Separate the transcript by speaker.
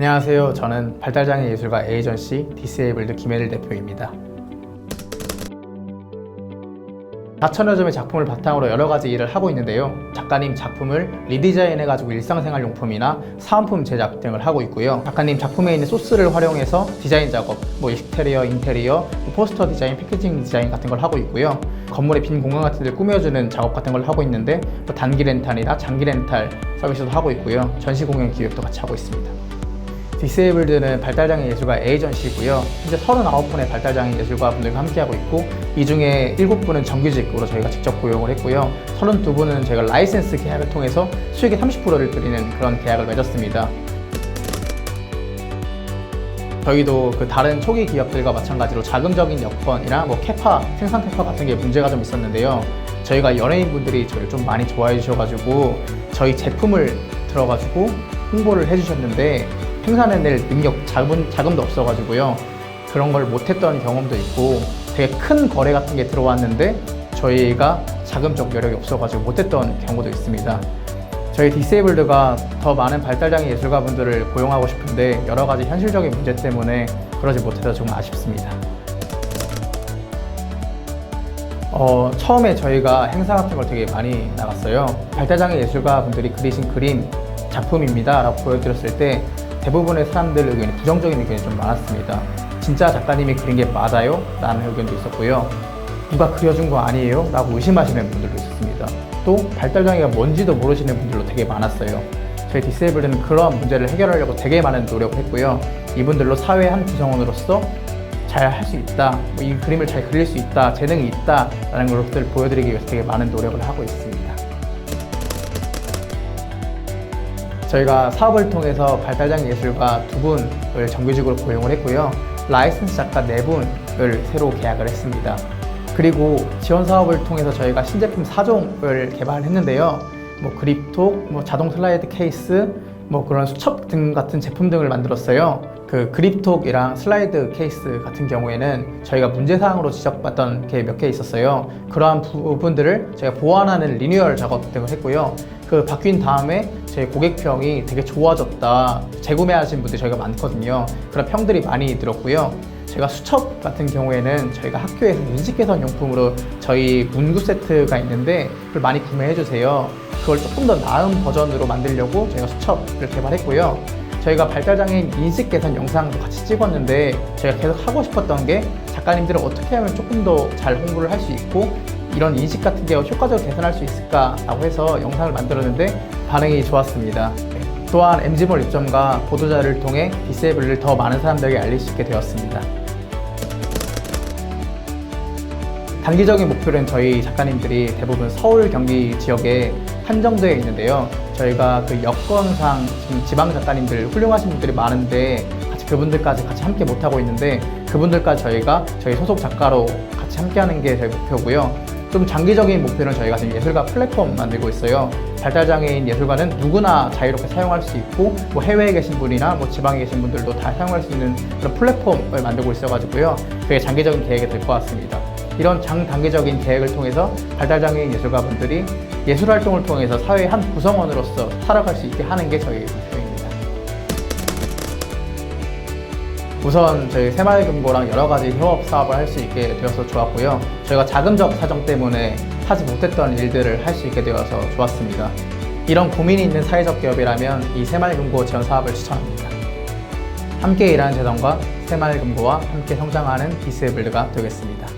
Speaker 1: 안녕하세요. 저는 발달장애 예술가 에이전시 디세이블드 김혜일 대표입니다. 4천여 점의 작품을 바탕으로 여러 가지 일을 하고 있는데요. 작가님 작품을 리디자인해가지고 일상생활 용품이나 사은품 제작 등을 하고 있고요. 작가님 작품에 있는 소스를 활용해서 디자인 작업, 뭐 익스테리어, 인테리어, 뭐 포스터 디자인, 패키징 디자인 같은 걸 하고 있고요. 건물의 빈 공간 같은 데를 꾸며주는 작업 같은 걸 하고 있는데 또 단기 렌탈이나 장기 렌탈 서비스도 하고 있고요. 전시 공연 기획도 같이 하고 있습니다. 디세이블드는 발달장애 예술가 에이전시고요. 현재 39분의 발달장애 예술가 분들과 함께하고 있고 이 중에 7분은 정규직으로 저희가 직접 고용을 했고요. 32분은 저희가 라이센스 계약을 통해서 수익의 30%를 드리는 그런 계약을 맺었습니다. 저희도 그 다른 초기 기업들과 마찬가지로 자금적인 여건이나 뭐 캐파, 생산 캐파 같은 게 문제가 좀 있었는데요. 저희가 연예인분들이 저희를 좀 많이 좋아해 주셔가지고 저희 제품을 들어가지고 홍보를 해주셨는데 생산해낼 능력, 자금, 자금도 없어가지고요. 그런 걸 못했던 경험도 있고 되게 큰 거래 같은 게 들어왔는데 저희가 자금적 여력이 없어가지고 못했던 경우도 있습니다. 저희 디세이블드가 더 많은 발달장애 예술가분들을 고용하고 싶은데 여러 가지 현실적인 문제 때문에 그러지 못해서 조금 아쉽습니다. 어, 처음에 저희가 행사 같은 걸 되게 많이 나갔어요. 발달장애 예술가 분들이 그리신 그림 작품입니다. 라고 보여드렸을 때 대부분의 사람들 의견이 부정적인 의견이 좀 많았습니다. 진짜 작가님이 그린 게 맞아요? 라는 의견도 있었고요. 누가 그려준 거 아니에요? 라고 의심하시는 분들도 있었습니다. 또 발달장애가 뭔지도 모르시는 분들도 되게 많았어요. 저희 디세이블드는 그러한 문제를 해결하려고 되게 많은 노력을 했고요. 이분들로 사회의 한 구성원으로서 잘 할 수 있다, 뭐이 그림을 잘 그릴 수 있다, 재능이 있다 라는 것들을 보여드리기 위해서 되게 많은 노력을 하고 있습니다. 저희가 사업을 통해서 발달장애 예술가 두 분을 정규직으로 고용을 했고요. 라이선스 작가 네 분을 새로 계약을 했습니다. 그리고 지원 사업을 통해서 저희가 신제품 4종을 개발했는데요. 뭐 그립톡, 뭐 자동 슬라이드 케이스, 뭐 그런 수첩 등 같은 제품 등을 만들었어요. 그 그립톡이랑 슬라이드 케이스 같은 경우에는 저희가 문제사항으로 지적받던 게 몇 개 있었어요. 그러한 부분들을 저희가 보완하는 리뉴얼 작업 등을 했고요. 그 바뀐 다음에 제 고객평이 되게 좋아졌다. 재구매하신 분들이 저희가 많거든요. 그런 평들이 많이 들었고요. 제가 수첩 같은 경우에는 저희가 학교에서 인식 개선 용품으로 저희 문구 세트가 있는데 그걸 많이 구매해 주세요. 그걸 조금 더 나은 버전으로 만들려고 저희가 수첩을 개발했고요. 저희가 발달장애인 인식 개선 영상도 같이 찍었는데 저희가 계속 하고 싶었던 게 작가님들은 어떻게 하면 조금 더 잘 홍보를 할 수 있고 이런 인식 같은 게 효과적으로 개선할 수 있을까라고 해서 영상을 만들었는데 반응이 좋았습니다. 또한 MG몰 입점과 보도자를 통해 디세이블을 더 많은 사람들에게 알릴 수 있게 되었습니다. 단기적인 목표는 저희 작가님들이 대부분 서울, 경기 지역에 한정되어 있는데요. 저희가 그 여건상 지금 지방 작가님들 훌륭하신 분들이 많은데 같이 그분들까지 같이 함께 못하고 있는데 그분들까지 저희가 저희 소속 작가로 같이 함께하는 게 저희 목표고요. 좀 장기적인 목표는 저희가 지금 예술가 플랫폼 만들고 있어요. 발달장애인 예술가는 누구나 자유롭게 사용할 수 있고 뭐 해외에 계신 분이나 뭐 지방에 계신 분들도 다 사용할 수 있는 그런 플랫폼을 만들고 있어가지고요. 그게 장기적인 계획이 될 것 같습니다. 이런 장단기적인 계획을 통해서 발달장애인 예술가분들이 예술 활동을 통해서 사회의 한 구성원으로서 살아갈 수 있게 하는 게 저희 우선 저희 새마을금고랑 여러 가지 협업 사업을 할 수 있게 되어서 좋았고요. 저희가 자금적 사정 때문에 하지 못했던 일들을 할 수 있게 되어서 좋았습니다. 이런 고민이 있는 사회적 기업이라면 이 새마을금고 지원 사업을 추천합니다. 함께 일하는 재단과 새마을금고와 함께 성장하는 디스에블드가 되겠습니다.